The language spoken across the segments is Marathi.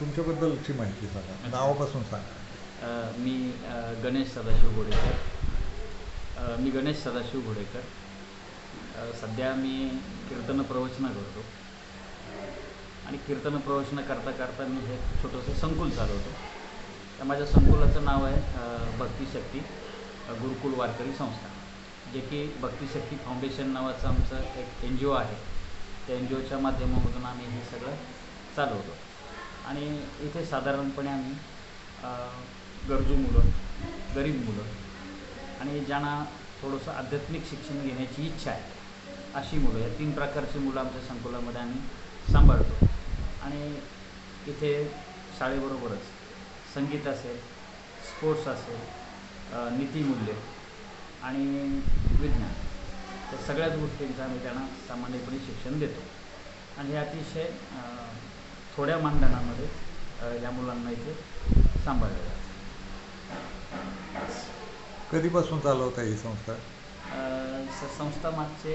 तुमच्याबद्दलची माहिती सांगा. नावापासून सांगा. मी गणेश सदाशिव घोडेकर. मी गणेश सदाशिव घोडेकर. सध्या मी कीर्तन प्रवचनं करतो. आणि कीर्तन प्रवचनं करता करता मी हे छोटंसं संकुल चालवतो. त्या माझ्या संकुलाचं नाव आहे भक्तिशक्ती गुरुकुल वारकरी संस्था. जे की भक्तिशक्ती फाउंडेशन नावाचं आमचं एक एन जी ओ आहे. त्या एन जी ओच्या माध्यमामधून आम्ही हे सगळं चालवतो. आणि इथे साधारणपणे आम्ही गरजू मुलं गरीब मुलं आणि ज्यांना थोडंसं आध्यात्मिक शिक्षण घेण्याची इच्छा आहे अशी मुलं या तीन प्रकारची मुलं आमच्या संकुलामध्ये आम्ही सांभाळतो. आणि इथे शाळेबरोबरच संगीत असेल स्पोर्ट्स असेल नीतीमूल्य नीतिमूल्य आणि विज्ञान या सगळ्याच गोष्टींचं आम्ही त्यांना सामान्यपणे शिक्षण देतो. आणि हे अतिशय थोड्या मानधनामध्ये या मुलांना इथे सांभाळलं जातं. कधीपासून चालवता ही संस्था? संस्था मागचे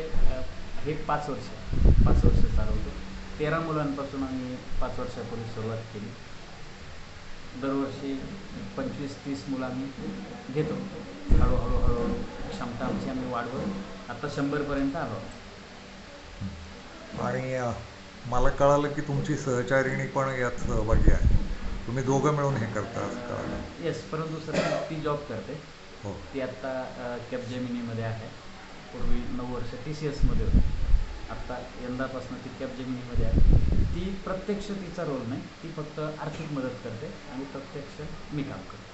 हे पाच वर्ष पाच वर्ष चालवतो. तेरा मुलांपासून आम्ही पाच वर्षापूर्वी सुरुवात केली. दरवर्षी पंचवीस तीस मुलं आम्ही घेतो. हळूहळू हळूहळू क्षमता आमची आम्ही वाढवत आता शंभरपर्यंत आलो. आणि मला कळालं की तुमची सहचारिणी पण यात सहभागी आहे. तुम्ही दोघं मिळून हे करता असं कळालं. येस परंतु सध्या ती जॉब करते. हो. ती आत्ता कॅपजेमिनीमध्ये आहे. पूर्वी नऊ वर्ष टी सी एसमध्ये होती. आत्ता यंदापासून ती कॅपजेमिनीमध्ये आहे. ती प्रत्यक्ष तिचा रोल नाही. ती फक्त आर्थिक मदत करते आणि प्रत्यक्ष मी काम करतो.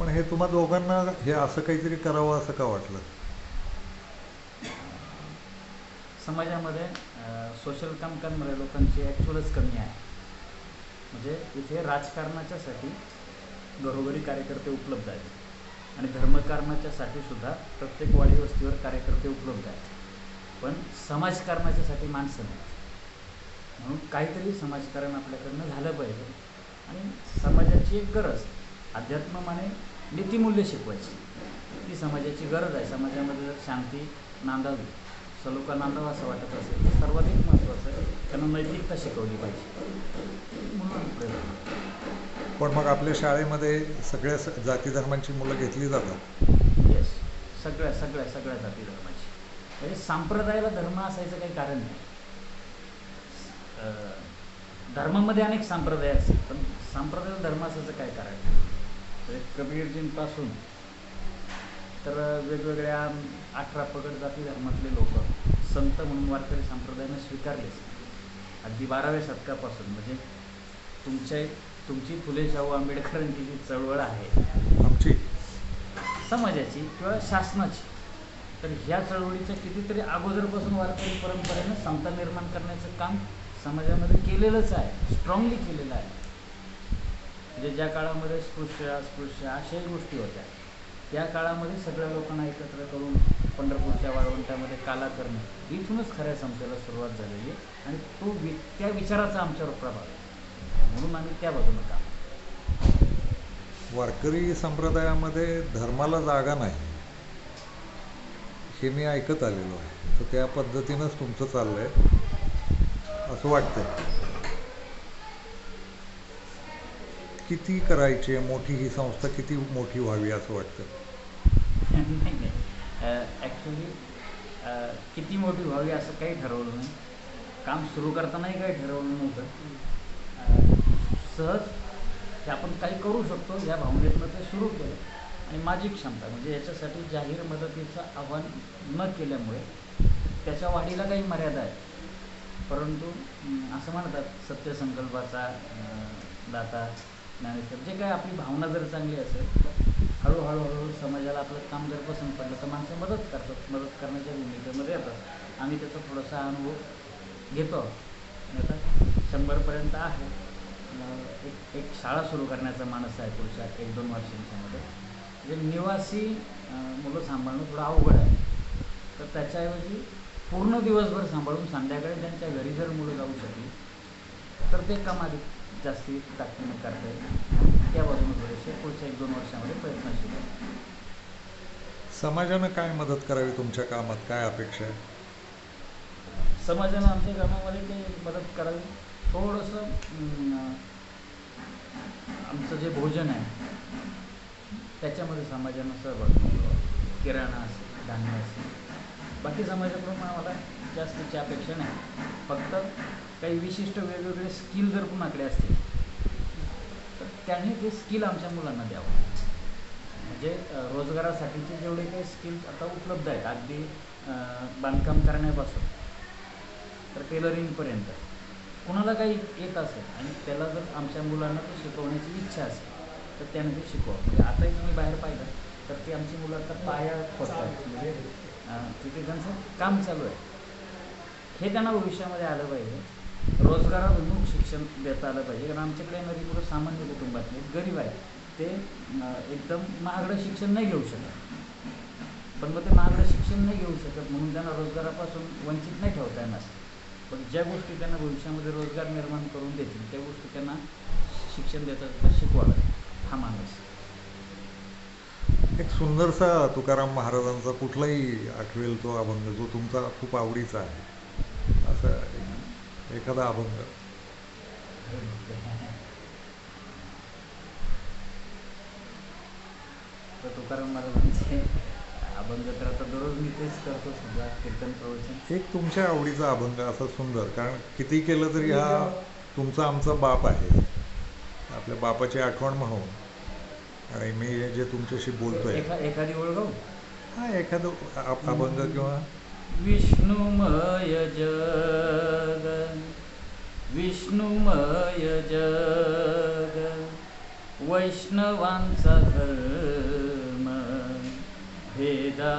पण हे तुम्हा दोघांना हे असं काहीतरी करावं असं का वाटलं? समाजामध्ये सोशल काम करणाऱ्या लोकांची ॲक्च्युअलच कमी आहे. म्हणजे इथे राजकारणाच्यासाठी घरोघरी कार्यकर्ते उपलब्ध आहेत. आणि धर्मकारणाच्यासाठी सुद्धा प्रत्येक वाडी वस्तीवर कार्यकर्ते उपलब्ध आहेत. पण समाजकारणाच्यासाठी माणसं नाहीत. म्हणून काहीतरी समाजकारण आपल्याकडनं झालं पाहिजे. आणि समाजाची एक गरज अध्यात्माने नीतिमूल्य शिकवायची. ती समाजाची गरज आहे. समाजामध्ये जर शांती नांदावी सलोखा नांदावा असं वाटत असेल तर सर्वाधिक महत्त्वाचं आहे त्यांना नैतिकता शिकवली पाहिजे. म्हणून. पण मग आपल्या शाळेमध्ये सगळ्या जाती धर्मांची मुलं घेतली जातात. येस सगळ्या सगळ्या सगळ्या जाती धर्माची. म्हणजे संप्रदायाला धर्म असायचं काही कारण नाही. धर्मामध्ये अनेक संप्रदाय असतील पण संप्रदायाला धर्म असायचं काय कारण नाही? म्हणजे कबीरजींपासून तर वेगवेगळ्या अठरा पगड जाती धर्मातले लोक संत म्हणून वारकरी संप्रदायाने स्वीकारलेच अगदी बाराव्या शतकापासून. म्हणजे तुमच्या तुमची फुले शाहू आंबेडकरांची जी चळवळ आहे आमची? समाजाची किंवा शासनाची तर ह्या चळवळीच्या कितीतरी अगोदरपासून वारकरी परंपरेनं समता निर्माण करण्याचं काम समाजामध्ये केलेलंच आहे स्ट्रॉंगली केलेलं आहे. म्हणजे ज्या काळामध्ये स्पृश्य अस्पृश्य अशाही गोष्टी होत्या. त्या काळामध्ये सगळ्या लोकांना एकत्र करून पंढरपूरच्या वाळवंटामध्ये काला करणे इथूनच खऱ्या समतेला सुरुवात झालेली आहे. आणि तो वि त्या विचाराचा आमच्यावर प्रभाव आहे. म्हणून आम्ही त्या बाजूनं काम वारकरी संप्रदायामध्ये धर्माला जागा नाही हे मी ऐकत आलेलो आहे. तर त्या पद्धतीनंच तुमचं चाललं आहे असं वाटतं किती करायची आहे मोठी ही संस्था किती मोठी व्हावी असं वाटतं? नाही नाही. ॲक्च्युली किती मोठी व्हावी असं काही ठरवलं नाही. काम सुरू करतानाही काही ठरवलं नव्हतं. सहज हे आपण काही करू शकतो या भावनेतनं ते सुरू केलं. आणि माझी क्षमता म्हणजे याच्यासाठी जाहीर मदतीचं आव्हान न केल्यामुळे त्याच्या वाढीला काही मर्यादा आहे परंतु असं म्हणतात सत्यसंकल्पाचा दाता. नाही तर जे काय आपली भावना जर चांगली असेल तर हळूहळू हळूहळू समाजाला आपलं काम जर पसंत पडलं तर माणसं मदत करतात. मदत करण्याच्या भूमिकेमध्ये येतात. आम्ही त्याचा थोडासा अनुभव घेतो. आणि आता शंभरपर्यंत आहे. एक एक शाळा सुरू करण्याचा मानस आहे पुढच्या एक दोन वर्षांच्यामध्ये. जे म्हणजे निवासी मुलं सांभाळणं थोडं अवघड आहे. तर त्याच्याऐवजी पूर्ण दिवसभर सांभाळून संध्याकाळी त्यांच्या घरी जर मुलं जाऊ शकली तर ते काम जास्ती ताकदीने करता येईल त्या बाजूने थोडेसे पुढच्या एक दोन वर्षामध्ये प्रयत्नशील आहे. समाजानं काय मदत करावी तुमच्या कामात? काय अपेक्षा आहे? समाजानं आमच्या कामामध्ये काही मदत करावी. थोडंसं आमचं जे भोजन आहे त्याच्यामध्ये समाजानं सहभाग किराणा असेल धान्य असेल. बाकी समाजाकडून आम्हाला जास्तीची अपेक्षा नाही. फक्त काही विशिष्ट वेगवेगळे स्किल जर कुणाकडे असतील तर त्यांनी ते स्किल आमच्या मुलांना द्यावं. म्हणजे रोजगारासाठीचे जेवढे काही स्किल्स आता उपलब्ध आहेत अगदी बांधकाम करण्यापासून तर टेलरिंगपर्यंत कुणाला काही येत असेल आणि त्याला जर आमच्या मुलांना ते शिकवण्याची इच्छा असेल तर त्याने ते शिकवा. म्हणजे आताही तुम्ही बाहेर पाहिलं तर ती आमची मुलं आता पाया खोदतात म्हणजे तिथे त्यांचं काम चालू आहे. हे त्यांना भविष्यामध्ये आलं पाहिजे. रोजगाराभिमुख शिक्षण देता आलं पाहिजे. कारण आमच्याकडे येणारी मुलं सामान्य कुटुंबातले गरीब आहेत. ते एकदम महागडं शिक्षण नाही घेऊ शकत. पण मग ते महागडं शिक्षण नाही घेऊ शकत म्हणून त्यांना रोजगारापासून वंचित नाही ठेवता येणार. पण ज्या गोष्टी त्यांना भविष्यामध्ये रोजगार निर्माण करून देतील त्या गोष्टी त्यांना शिक्षण देतात शिकवावं हा माणूस. एक सुंदरसा तुकाराम महाराजांचा कुठलाही आठवेल तो अभंग जो तुमचा खूप आवडीचा आहे. एखादा अभंग. तर तुकाराम महाराजांचे अभंग तर आता दररोज मी तेच करतो समजा कीर्तन प्रवचन. एक तुमच्या आवडीचा अभंग असा सुंदर कारण किती केलं तरी हा तुमचा आमचा बाप आहे. आपल्या बापाची आठवण म्हणून. आणि मी हे जे तुमच्याशी बोलतोय. एखा एखादी ओळ गाऊ हा एखादं अभंग किंवा विष्णुमय वैष्णवांचा धर्म भेदा